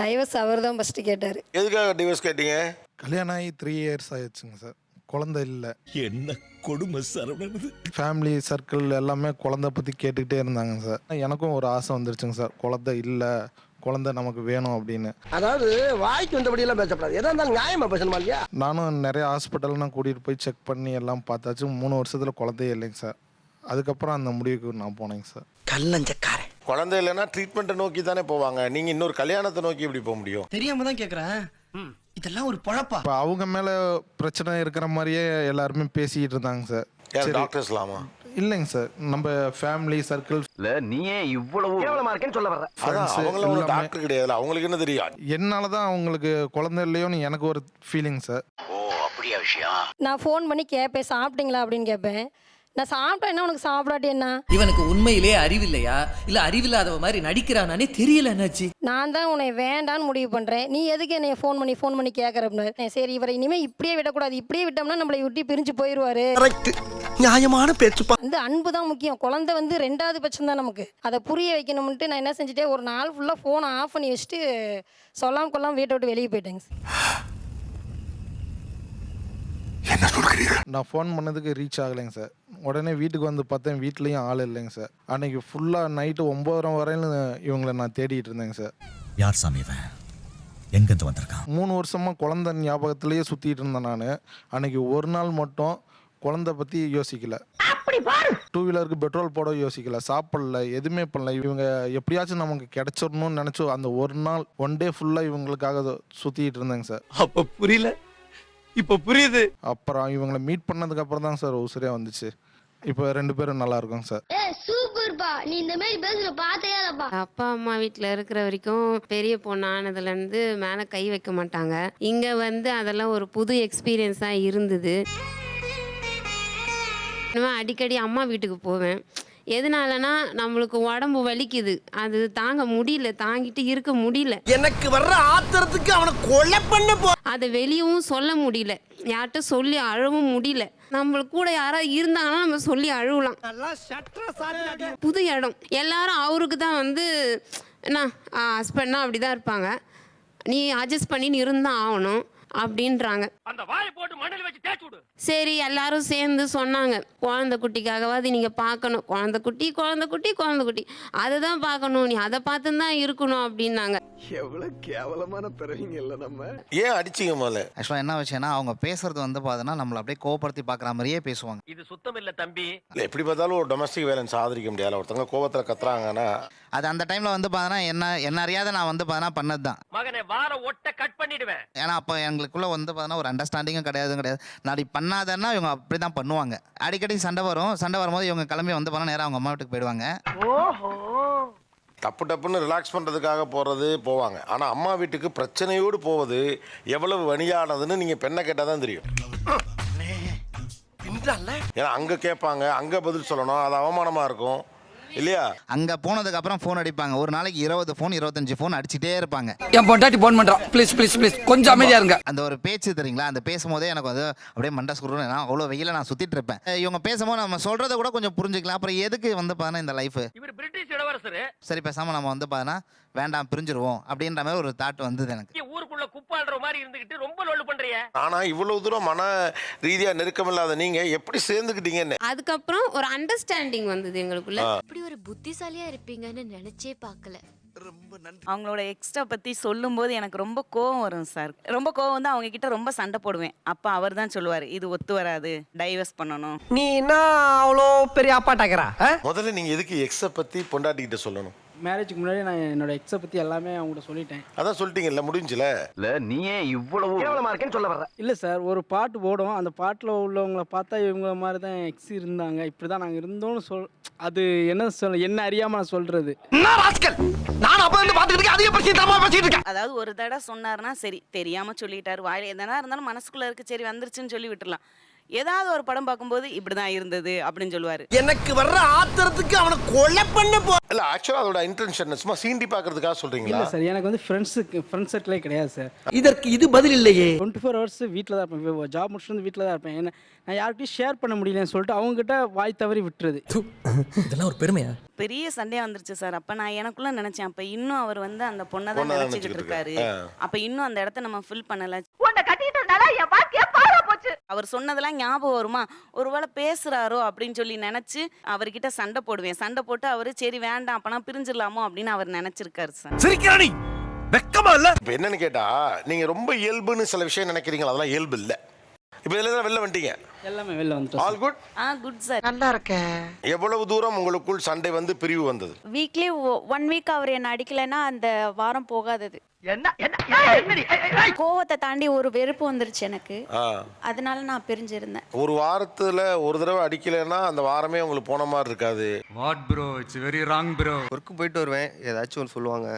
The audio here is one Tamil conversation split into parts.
டைவர்ஸ் அவர் தான் ஃபஸ்ட்டு கேட்டார். எதுக்காக டிவோர்ஸ் கேட்டீங்க? கல்யாணம் ஆகி த்ரீ இயர்ஸ் ஆயிடுச்சுங்க சார். குழந்தை இல்லை. என்ன கொடுமை சரவணன் ஃபேமிலி சர்க்கிள் எல்லாமே குழந்தை பற்றி கேட்டுக்கிட்டே இருந்தாங்க சார். எனக்கும் ஒரு ஆசை வந்துருச்சுங்க சார். குழந்தை இல்லை குழந்தை நமக்கு வேணும் அப்படின்னு. அதாவது வாய்க்கு வந்தபடி எல்லாம் பேசப்படாது. எதா இருந்தாலும் நியாயமா பேசணுமா இல்லையா? நானும் நிறைய ஹாஸ்பிட்டல்லாம் கூட்டிகிட்டு போய் செக் பண்ணி எல்லாம் பார்த்தாச்சு. மூணு வருஷத்தில் குழந்தையே இல்லைங்க சார். அதுக்கப்புறம் அந்த முடிவுக்கு நான் போனேங்க சார். கல்லஞ்சக்காரன் குழந்தை இல்லைன்னா ட்ரீட்மெண்ட்டை நோக்கி தானே போவாங்க. நீங்க இன்னொரு கல்யாணத்தை நோக்கி எப்படி போக முடியும்? தெரியாம தான் கேக்குறேன். இதெல்லாம் ஒரு பொழப்பா? இப்போ அவங்க மேலே பிரச்சனை இருக்கிற மாதிரியே எல்லாருமே பேசிக்கிட்டு இருந்தாங்க சார். யார் டாக்டர்ஸ்லாமா இல்லைங்க சார். நம்ம ஃபேமிலி சர்க்கிள் இல்ல நீயே இவ்வளவு கேவலமா இருக்கேன்னு சொல்ல வர்ற அதான் Friends அவங்கள ஒரு எல்லாமே. டாக்டர் கிடையாதுல்ல. அவங்களுக்கு என்ன தெரியும்? என்னால தான் அவங்களுக்கு குழந்தை இல்லையோன்னு எனக்கு ஒரு ஃபீலிங் சார். நான் ஃபோன் பண்ணி கேட்பேன் சாப்பிட்டீங்களா அப்படின்னு கேட்பேன் நான் சாப்பிட்டா என்ன உனக்கு சாப்பிடாட்டி என்ன? இவனுக்கு உண்மையிலே அறிவில்லையா? இல்ல அறிவில்லாதவ மாதிரி நடிக்கிறானே தெரியல என்னாச்சு? நான் தான் உன்னை வேண்டான்னு முடிவு பண்ணுறேன் நீ எதுக்கு என்னை ஃபோன் பண்ணி ஃபோன் பண்ணி கேட்குறப்ப சரி இவரை இனிமேல் இப்படியே விடக்கூடாது. இப்படியே விட்டோம்னா நம்மளை விட்டு பிரிஞ்சு போயிடுவாரு கரெக்ட் நியாயமான பேச்சுப்பா. வந்து அன்பு தான் முக்கியம். குழந்தை வந்து ரெண்டாவது பட்சம் தான் நமக்கு. அதை புரிய வைக்கணும்ட்டு நான் என்ன செஞ்சுட்டேன் ஒரு நாள் ஃபுல்லாக ஃபோனை ஆஃப் பண்ணி வச்சுட்டு சொல்லாம கொள்ளாம வீட்டை விட்டு வெளியே போயிட்டேங்க நான் ஃபோன் பண்ணதுக்கு ரீச் ஆகலைங்க சார் உடனே வீட்டுக்கு வந்து பார்த்தேன் வீட்லேயும் ஆள் இல்லைங்க சார் அன்னைக்கு ஃபுல்லாக நைட்டு ஒம்பதரை வரையிலும் இவங்களை நான் தேடிட்டு இருந்தேங்க சார் யார் சாமி இவன்? எங்கிருந்து வந்திருக்கான்? மூணு வருஷமாக குழந்தை ஞாபகத்திலேயே சுற்றிட்டு இருந்தேன் நான். அன்னைக்கு ஒரு நாள் மட்டும் குழந்தை பற்றி யோசிக்கல. டூ வீலருக்கு பெட்ரோல் போட யோசிக்கல. சாப்பிடல எதுவுமே பண்ணல. இவங்க எப்படியாச்சும் நமக்கு கிடைச்சிடணும்னு நினச்சி அந்த ஒரு நாள் ஒன் டே ஃபுல்லாக இவங்களுக்காக சுற்றிட்டு இருந்தேங்க சார் அப்ப புரியல. இப்ப புரியுது. அப்புறம் இவங்களை மீட் பண்ணதுக்கு அப்புறம் தான் சார் உசிரியா வந்துச்சு. இப்போ ரெண்டு பேரும் நல்லா இருக்கோங்க சார் ஏ சூப்பர்ப்பா. நீ இந்த மாதிரி பேசுற பார்த்தே இல்லப்பா அப்பா அம்மா வீட்டில் இருக்கிற வரைக்கும் பெரிய பொண்ணு ஆனதுலேருந்து மேலே கை வைக்க மாட்டாங்க. இங்கே வந்து அதெல்லாம் ஒரு புது எக்ஸ்பீரியன்ஸாக இருந்தது. நான் அடிக்கடி அம்மா வீட்டுக்கு போவேன். எதனாலனா நம்மளுக்கு உடம்பு வலிக்குது. அது தாங்க முடியல தாங்கிட்டு இருக்க முடியல. எனக்கு வர்ற ஆத்திரத்துக்கு அவனை கொலை பண்ண போ அதை வெளியவும் சொல்ல முடியல. யார்கிட்ட சொல்லி அழவும் முடியல. நம்மளுக்கு கூட யாராவது இருந்தாங்கன்னா நம்ம சொல்லி அழுவலாம். புது இடம். எல்லாரும் அவருக்கு தான் வந்து என்ன ஹஸ்பண்ட்னா அப்படி தான் இருப்பாங்க. நீ அட்ஜஸ்ட் பண்ணி நீ இருந்தால் ஆகணும். அப்படின்றாங்க. சரி எல்லாரும் சேர்ந்து சொன்னாங்க. குழந்தை குட்டிக்காகவாது நீங்கள் பார்க்கணும். குழந்தை குட்டி குழந்தை குட்டி குழந்தை குட்டி அதை தான் பார்க்கணும். நீ அதை பார்த்து தான் இருக்கணும் அப்படின்னாங்க. எவ்வளவு கேவலமான பிறவிங்க இல்ல நம்ம. ஏன் அடிச்சீங்க முதல்ல? ஆக்சுவலாக என்ன விஷயம்னா அவங்க பேசுறது வந்து பார்த்தீங்கன்னா நம்மளை அப்படியே கோவப்படுத்தி பார்க்குற மாதிரியே பேசுவாங்க. இது சுத்தம் இல்ல தம்பி. இல்ல எப்படி பார்த்தாலும் ஒரு டொமஸ்டிக் வேலன்ஸ் ஆதரிக்க முடியாது ஒருத்தவங்க கோவத்துல கத்துறாங்கன்னா. அது அந்த டைமில் வந்து பார்த்தீங்கன்னா என்ன என்ன அறியாத நான் வந்து பார்த்தீங்கன்னா பண்ணது தான் மகனே வார ஒட்ட கட் பண்ணிடுவேன். ஏன்னா அப்போ எங்களுக்குள்ள வந்து பார்த்தீங்கன்னா ஒரு அண்டர்ஸ்டாண்டிங்கும் கிடையாது கிடையாது. நான் அப்படி பண்ணாதேன்னா இவங்க அப்படி தான் பண்ணுவாங்க. அடிக்கடி சண்டை வரும். சண்டை வரும்போது இவங்க கிளம்பி வந்து பார்த்தா நேராக அவங்க அம்மா வீட்டுக்கு போயிடுவாங்க. டப்பு டப்புன்னு ரிலாக்ஸ் பண்றதுக்காக போறது போவாங்க. ஆனா அம்மா வீட்டுக்கு பிரச்சனையோடு போவது எவ்வளவு வணியானதுன்னு நீங்க பெண்ணை கேட்டால் தான் தெரியும். ஏன்னா அங்க கேட்பாங்க அங்க பதில் சொல்லணும் அது அவமானமா இருக்கும். இல்லையா? அங்கே போனதுக்கு அப்புறம் ஃபோன் அடிப்பாங்க. ஒரு நாளைக்கு இருபது ஃபோன் இருபத்தஞ்சு ஃபோன் அடிச்சிட்டே இருப்பாங்க. என் பொண்டாட்டி போன் பண்றான் ப்ளீஸ் ப்ளீஸ் ப்ளீஸ் கொஞ்சம் அமைதியா இருங்க. அந்த ஒரு பேச்சு தெரியுங்களா? அந்த பேசும்போதே எனக்கு வந்து அப்படியே மண்டை சுருன்னு நான் அவ்வளோ வெயில நான் சுத்திட்டு இருப்பேன். இவங்க பேசும்போது நம்ம சொல்றத கூட கொஞ்சம் புரிஞ்சுக்கலாம். அப்புறம் எதுக்கு வந்து பார்த்தீங்கன்னா இந்த லைஃப் இவர் பிரிட்டிஷ் இளவரசர். சரி பேசாம நம்ம வந்து பார்த்தீங்கன்னா வேண்டாம் பிரிஞ்சிருவோம் அப்படின்ற மாதிரி ஒரு தாட் வந்தது எனக்கு. ஊருக்குள்ள குப்பாடுற மாதிரி இருந்துகிட்டு ரொம்ப லொல்லு பண்றிய. ஆனா இவ்வளவு தூரம் மன ரீதியா நெருக்கம் இல்லாத நீங்க எப்படி சேர்ந்துக்கிட்டீங்கன்னு அதுக்கப்புறம் ஒரு அண்டர்ஸ்டாண்டிங் வந்தது எங்களுக்குள்ள. இப்படி ஒரு புத்திசாலியா இருப்பீங்கன்னு நினைச்சே பார்க்கல. அவங்களோட எக்ஸ்ட்ரா பற்றி சொல்லும்போது எனக்கு ரொம்ப கோவம் வரும் சார் ரொம்ப கோவம் வந்து அவங்க கிட்ட ரொம்ப சண்டை போடுவேன். அப்போ அவர் தான் சொல்லுவார் இது ஒத்து வராது டைவர்ஸ் பண்ணணும். நீ என்ன அவ்வளோ பெரிய அப்பாட்டாக்கிறா முதல்ல நீங்க எதுக்கு எக்ஸ பத்தி பொண்டாட்டிக்கிட்ட சொல்லணும்? மேரேஜுக்கு முன்னாடி நான் என்னோட எக்ஸை பற்றி எல்லாமே அவங்கள்ட்ட சொல்லிட்டேன். அதான் சொல்லிட்டீங்கல்ல முடிஞ்சுல? இல்ல நீயே இவ்வளவு கேவலமா இருக்கேன்னு சொல்ல வர்ற. இல்லை சார் ஒரு பாட்டு போடும். அந்த பாட்டில் உள்ளவங்கள பார்த்தா இவங்க மாதிரி தான் எக்ஸ் இருந்தாங்க. இப்படி தான் நாங்கள் இருந்தோம்னு சொல் அது என்ன சொல் என்ன அறியாமல் நான் சொல்கிறது என்ன ராஸ்கல்? நான் அப்ப இருந்து பாத்துக்கிட்டு அதிக பிரச்சனை தரமா பேசிட்டு இருக்கேன். அதாவது ஒரு தடவை சொன்னார்னா சரி தெரியாமல் சொல்லிட்டாரு. வாயில் எதனா இருந்தாலும் மனசுக்குள்ளே இருக்கு சரி வந்துருச்சுன்னு சொல்லி விட்டுறலாம். ஏதாவது ஒரு படம் பார்க்கும்போது இப்படிதான் இருந்தது அப்படின்னு சொல்லுவாரு. எனக்கு வர்ற ஆத்திரத்துக்கு அவனை கொலை பண்ண போ இல்ல ஆக்சுவலா அதோட இன்டென்ஷன் சும்மா சீண்டி பார்க்கறதுக்காக சொல்றீங்களா? இல்லை சார் எனக்கு வந்து ஃப்ரெண்ட்ஸுக்கு ஃப்ரெண்ட்ஸ் சர்க்கிளே கிடையாது சார் இதற்கு இது பதில் இல்லையே. டுவெண்ட்டி ஃபோர் ஹவர்ஸ் வீட்டில் தான் இருப்பேன். ஜாப் முடிச்சுட்டு வந்து வீட்டில் தான் இருப்பேன். என்ன நான் யார்கிட்டயும் ஷேர் பண்ண முடியலன்னு சொல்லிட்டு அவங்ககிட்ட வாய் தவறி விட்டுறது இதெல்லாம் ஒரு பெருமையா? பெரிய சண்டையா வந்துருச்சு சார் அப்ப நான் எனக்குள்ள நினைச்சேன். அப்ப இன்னும் அவர் வந்து அந்த பொண்ணை தான் நினைச்சுக்கிட்டு இருக்காரு. அப்ப இன்னும் அந்த இடத்த நம்ம ஃபில் பண்ணல. உன்னை கட்டிட்டதுனால என் வாழ்க்கைய போச்சு அவர் சொன்னதெல்லாம் ஞாபகம் வருமா? ஒருவேளை பேசுறாரோ அப்படின்னு சொல்லி நினைச்சு அவர்கிட்ட சண்டை போடுவேன். சண்டை போட்டு அவரு சரி வேண்டாம் அப்பனா பிரிஞ்சிடலாமோ? அப்படின்னு அவர் நினைச்சிருக்காரு சார். சிரிக்கிறானி வெக்கமா இல்ல? இப்போ என்னன்னு கேட்டா நீங்க ரொம்ப இயல்புன்னு சில விஷயம் நினைக்கிறீங்களா? அதெல்லாம் இயல்பு இல்ல. இப்போ இதுல தான் வெளில வந்துட்டீங்க? எல்லாமே வெளில வந்துட்டோம் all good ah good sir நல்லா இருக்க. எவ்வளவு தூரம் உங்களுக்குள் சண்டை வந்து பிரிவு வந்தது? வீக்லி ஒன் வீக் அவர் என்ன அடிக்கலைன்னா அந்த வாரம் போகாதது. என்ன என்ன கோவத்தை தாண்டி ஒரு வெறுப்பு வந்துருச்சு எனக்கு. அதனால நான் பிரிஞ்சிருந்தேன். ஒரு வாரத்துல ஒரு தடவை அடிக்கலைன்னா அந்த வாரமே உங்களுக்கு போன மாதிரி இருக்காது. What bro it's very wrong bro work போயிட்டு வருவேன். ஏதாச்சும் ஒன்று சொல்லுவாங்க.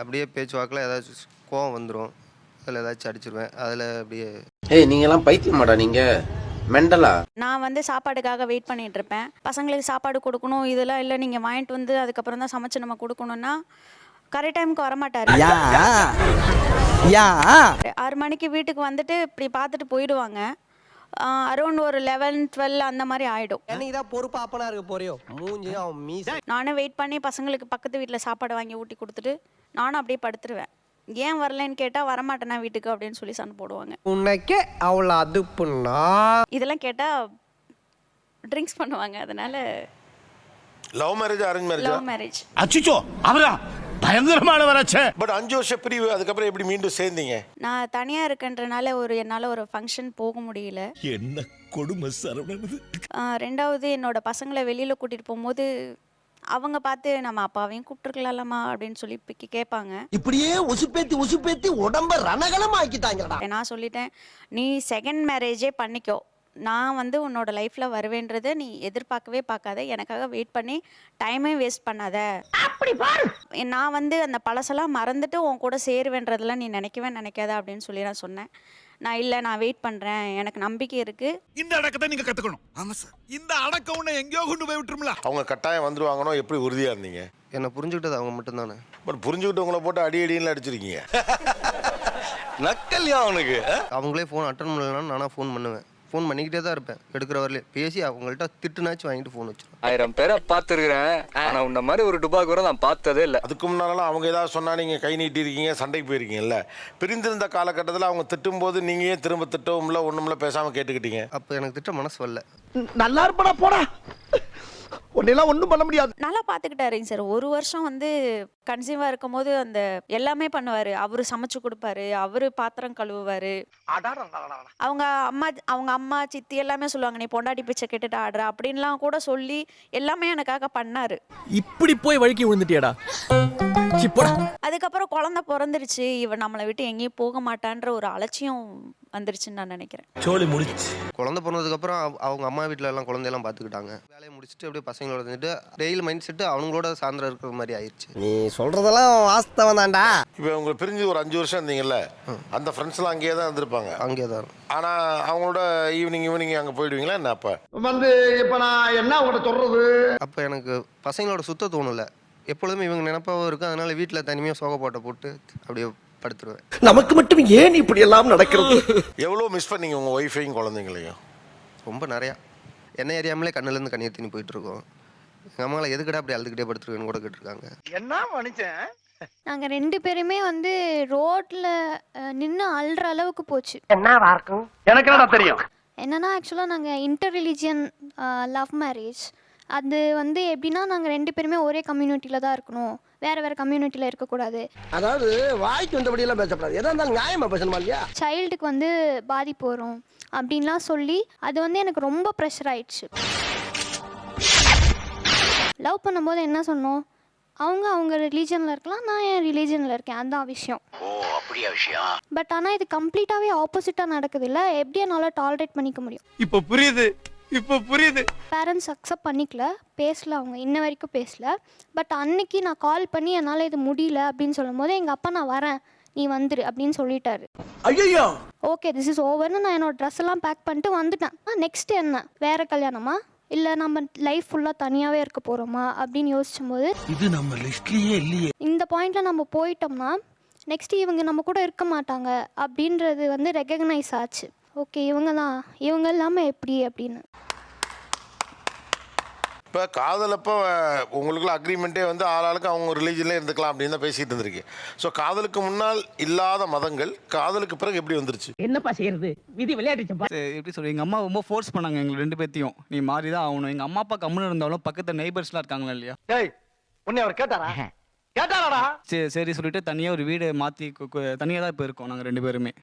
அப்படியே பேச்சுவாக்கில் ஏதாச்சும் கோவம் வந்துடும் அதில் ஏதாச்சும் அடிச்சிருவேன். அதில் அப்படியே ஏய் நீங்க எல்லாம் பைத்தியமாடா நீங்க. மெண்டலா? நான் வந்து சாப்பாடுக்காக வெயிட் பண்ணிட்டு இருப்பேன் பசங்களுக்கு சாப்பாடு கொடுக்கணும் இதெல்லாம் இல்லை நீங்கள் வாங்கிட்டு வந்து அதுக்கப்புறம் தான் சமைச்சு நம்ம கொடுக்கணும்னா கரெக்ட் டைமுக்கு வரமாட்டாரு. ஆறு மணிக்கு வீட்டுக்கு வந்துட்டு இப்படி பார்த்துட்டு போயிடுவாங்க. அரௌண்ட் ஒரு லெவன் டுவெல் அந்த மாதிரி ஆகிடும் என்னைக்கு தான் பொறுப்பு அப்பனா இருக்க போறியோ? மூஞ்சி அவன் மீச. நானும் வெயிட் பண்ணி பசங்களுக்கு பக்கத்து வீட்டில் சாப்பாடு வாங்கி ஊட்டி கொடுத்துட்டு நானும் அப்படியே படுத்துருவேன். ஏன் வரலன்னு கேட்டால் வரமாட்டேனா வீட்டுக்கு அப்படின்னு சொல்லி சண்டை போடுவாங்க. உனக்கே அவளை அது பண்ணா இதெல்லாம் கேட்டால் ட்ரிங்க்ஸ் பண்ணுவாங்க அதனால love marriage arrange marriage love marriage அச்சுச்சோ அவரா? பயங்கரமான வராச்சே பட் அஞ்சு வருஷம் பிரிவு அதுக்கப்புறம் எப்படி மீண்டும் சேர்ந்தீங்க? நான் தனியாக இருக்கன்றனால ஒரு என்னால் ஒரு ஃபங்க்ஷன் போக முடியல. என்ன கொடுமை சரவணன் ரெண்டாவது என்னோட பசங்களை வெளியில் கூட்டிகிட்டு போகும்போது அவங்க பார்த்து நம்ம அப்பாவையும் கூப்பிட்டுருக்கலாம்மா அப்படின்னு சொல்லி பிக்கி கேட்பாங்க. இப்படியே உசுப்பேத்தி உசுப்பேத்தி உடம்ப ரணகலம் ஆக்கிட்டாங்கடா நான் சொல்லிட்டேன் நீ செகண்ட் மேரேஜே பண்ணிக்கோ. நான் வந்து உன்னோட லைஃப்பில் வருவேன்றதை நீ எதிர்பார்க்கவே பார்க்காத. எனக்காக வெயிட் பண்ணி டைமே வேஸ்ட் பண்ணாத. நான் வந்து அந்த பழசெல்லாம் மறந்துட்டு உன் கூட சேருவேன்றதெல்லாம் நீ நினைக்கவே நினைக்காத அப்படின்னு சொல்லி நான் சொன்னேன். நான் இல்லை நான் வெயிட் பண்ணுறேன் எனக்கு நம்பிக்கை இருக்குது இந்த அடக்கத்தை நீங்க கத்துக்கணும். ஆமா சார் இந்த அடக்கம் உன்னை எங்கேயோ கொண்டு போய் விட்டுரும்ல. அவங்க கட்டாயம் வந்துருவாங்கனோ எப்படி உறுதியா இருந்தீங்க? என்னை புரிஞ்சுக்கிட்டது அவங்க மட்டும்தானே. பட் புரிஞ்சுக்கிட்டவங்கள போட்டு அடி அடின்னு அடிச்சிருக்கீங்க. நக்கல்யா அவனுக்கு. அவங்களே ஃபோன் அட்டன் பண்ணலன்னா நானாக ஃபோன் பண்ணுவேன். ஃபோன் பண்ணிக்கிட்டே தான் இருப்பேன். எடுக்கிற வரலே பேசி அவங்கள்ட்ட திட்டுனாச்சும் வாங்கிட்டு ஃபோன் வச்சிருவேன். ஆயிரம் பேரை பார்த்துருக்கிறேன். ஆனா உன்ன மாதிரி ஒரு டுபாக் கூட நான் பார்த்ததே இல்ல. அதுக்கு முன்னாலாம் அவங்க ஏதாவது சொன்னா நீங்க கை நீட்டி இருக்கீங்க சண்டைக்கு போயிருக்கீங்கல்ல. பிரிந்திருந்த காலகட்டத்தில் அவங்க திட்டும்போது நீங்க ஏன் திரும்ப திட்டவும்ல ஒண்ணுமில்ல பேசாம கேட்டுக்கிட்டீங்க? அப்போ எனக்கு திட்ட மனசு வரல. நல்லா இருப்படா போடா. உன்னெல்லாம் ஒண்ணும் பண்ண முடியாது. நல்லா பார்த்துக்கிட்டாருங்க சார். ஒரு வருஷம் வந்து கன்சீவாக இருக்கும்போது அந்த எல்லாமே பண்ணுவார். அவர் சமைச்சு கொடுப்பாரு. அவர் பாத்திரம் கழுவுவார். அவங்க அம்மா அவங்க அம்மா சித்தி எல்லாமே சொல்லுவாங்க நீ பொண்டாட்டி பிச்சை கேட்டுட்டு ஆடுற அப்படின்லாம் கூட சொல்லி எல்லாமே எனக்காக பண்ணாரு. இப்படி போய் வழுக்கி விழுந்துட்டியாடா. போடா. அதுக்கப்புறம் குழந்தை பிறந்துருச்சு. இவன் நம்மளை விட்டு எங்கேயும் போக மாட்டான்ற ஒரு அலட்சியம் வந்துருச்சுன்னு நான் நினைக்கிறேன். சோழி முடிச்சு. குழந்தை பிறந்ததுக்கப்புறம் அவ- அவங்க அம்மா வீட்டில் எல்லாம் குழந்தையெல்லாம் பார்த்துக்கிட்டாங்க வேலையை முடிச்சுட்டு அப்படியே பசங்களோட இருந்துட்டு டெய்லி மைண்ட் செட்டு அவங்களோட சாயந்தரம் இருக்கிற மாதிரி ஆயிடுச்சு நீ சொல்றதெல்லாம் வாஸ்தவம் தான்டா. இப்போ உங்களை பிரிஞ்சு ஒரு அஞ்சு வருஷம் இருந்தீங்கல்ல அந்த ஃப்ரெண்ட்ஸ்லாம் அங்கேயே தான் இருந்திருப்பாங்க. அங்கேயே தான். ஆனா அவங்களோட ஈவினிங் ஈவினிங் அங்க போயிடுவீங்களா என்ன அப்ப? வந்து இப்ப நான் என்ன உங்கள்கிட்ட சொல்றது? அப்போ எனக்கு பசங்களோட சுத்த தோணல. எப்பொழுதுமே இவங்க நினப்பாவும் இருக்கும். அதனால வீட்டில் தனிமையாக சோகப்பாட்டை போட்டு அப்படியே படுத்துருவேன். நமக்கு மட்டும் ஏன் இப்படி எல்லாம் நடக்கிறது? எவ்வளோ மிஸ் பண்ணீங்க உங்க ஒய்ஃபையும் குழந்தைங்களையும்? ரொம்ப நிறையா. என்ன அறியாமலே கண்ணுலேருந்து கண்ணீர் தண்ணி போயிட்டு இருக்கோம் எங்கள் அம்மாவில் எதுக்கடா அப்படி அழுதுகிட்டே படுத்துருக்கேன்னு கூட கேட்டிருக்காங்க. என்ன மனுஷன்? நாங்கள் ரெண்டு பேருமே வந்து ரோட்டில் நின்று அழுற அளவுக்கு போச்சு. எனக்கு என்னடா தெரியும்? என்னன்னா ஆக்சுவலாக நாங்கள் இன்டர் ரிலீஜியன் லவ் மேரேஜ் அது வந்து எப்படின்னா நாங்கள் ரெண்டு பேருமே ஒரே கம்யூனிட்டியில் தான் இருக்கணும். வேறு வேறு கம்யூனிட்டியில் இருக்கக்கூடாது. அதாவது வாய்க்கு வந்தபடி எல்லாம் பேசக்கூடாது. எதா இருந்தாலும் நியாயமா பேசணுமா இல்லையா? சைல்டுக்கு வந்து பாதிப்பு வரும் அப்படின்லாம் சொல்லி அது வந்து எனக்கு ரொம்ப ப்ரெஷர் ஆயிடுச்சு. லவ் பண்ணும்போது என்ன சொன்னோம்? அவங்க அவங்க ரிலீஜனில் இருக்கலாம் நான் என் ரிலீஜனில் இருக்கேன். அதுதான் விஷயம். ஓ அப்படியா விஷயம்? பட் ஆனால் இது கம்ப்ளீட்டாகவே ஆப்போசிட்டாக நடக்குது இல்லை? எப்படி என்னால் டாலரேட் பண்ணிக்க முடியும்? இப்ப புரியுது. இப்ப புரியுது. பேரண்ட்ஸ் அக்செப்ட் பண்ணிக்கல பேசல அவங்க இன்ன வரைக்கும் பேசல. பட் அன்னைக்கு நான் கால் பண்ணி என்னால் இது முடியல அப்படின்னு சொல்லும்போது எங்கள் அப்பா நான் வரேன் நீ வந்துரு அப்படின்னு சொல்லிட்டாரு. ஐயோ ஓகே திஸ் இஸ் ஓவர்னு நான் என்னோட ட்ரெஸ் எல்லாம் பேக் பண்ணிட்டு வந்துட்டேன். நெக்ஸ்ட் என்ன? வேற கல்யாணமா? இல்லை நம்ம லைஃப் ஃபுல்லாக தனியாகவே இருக்க போகிறோமா அப்படின்னு யோசிச்சும்போது இது நம்ம லிஸ்ட்லயே இல்லையே. இந்த பாயிண்ட்ல நம்ம போயிட்டோம்னா நெக்ஸ்ட் இவங்க நம்ம கூட இருக்க மாட்டாங்க அப்படின்றது வந்து ரெகக்னைஸ் ஆச்சு. ஓகே இவங்க தான் இவங்க இல்லாமல் எப்படி அப்படின்னு? இப்போ காதலப்போ உங்களுக்குள்ள அக்ரிமெண்ட்டே வந்து ஆளாளுக்கு அவங்க ரிலீஜன்லேயே இருந்துக்கலாம் அப்படின்னு தான் பேசிட்டு இருந்திருக்கேன் ஸோ காதலுக்கு முன்னால் இல்லாத மதங்கள் காதலுக்கு பிறகு எப்படி வந்துருச்சு? என்னப்பா செய்யறது? விதி விளையாடுச்சுப்பா எப்படி சொல்றது? எங்கள் அம்மா ரொம்ப ஃபோர்ஸ் பண்ணாங்க எங்களை ரெண்டு பேர்த்தையும். நீ மாறி தான் ஆகணும். எங்கள் அம்மா அப்பா கம்முன்னு இருந்தாலும் பக்கத்து நெய்பர்ஸ்லாம் இருக்காங்களா இல்லையா? டேய் உன்னை அவர் கேட்டாரா? கேட்டாராடா? சரி சரி சொல்லிட்டு தனியாக ஒரு வீடு மாற்றி தனியாக தான் இப்போ இருக்கோம் நாங்கள் ரெண்டு பேருமே.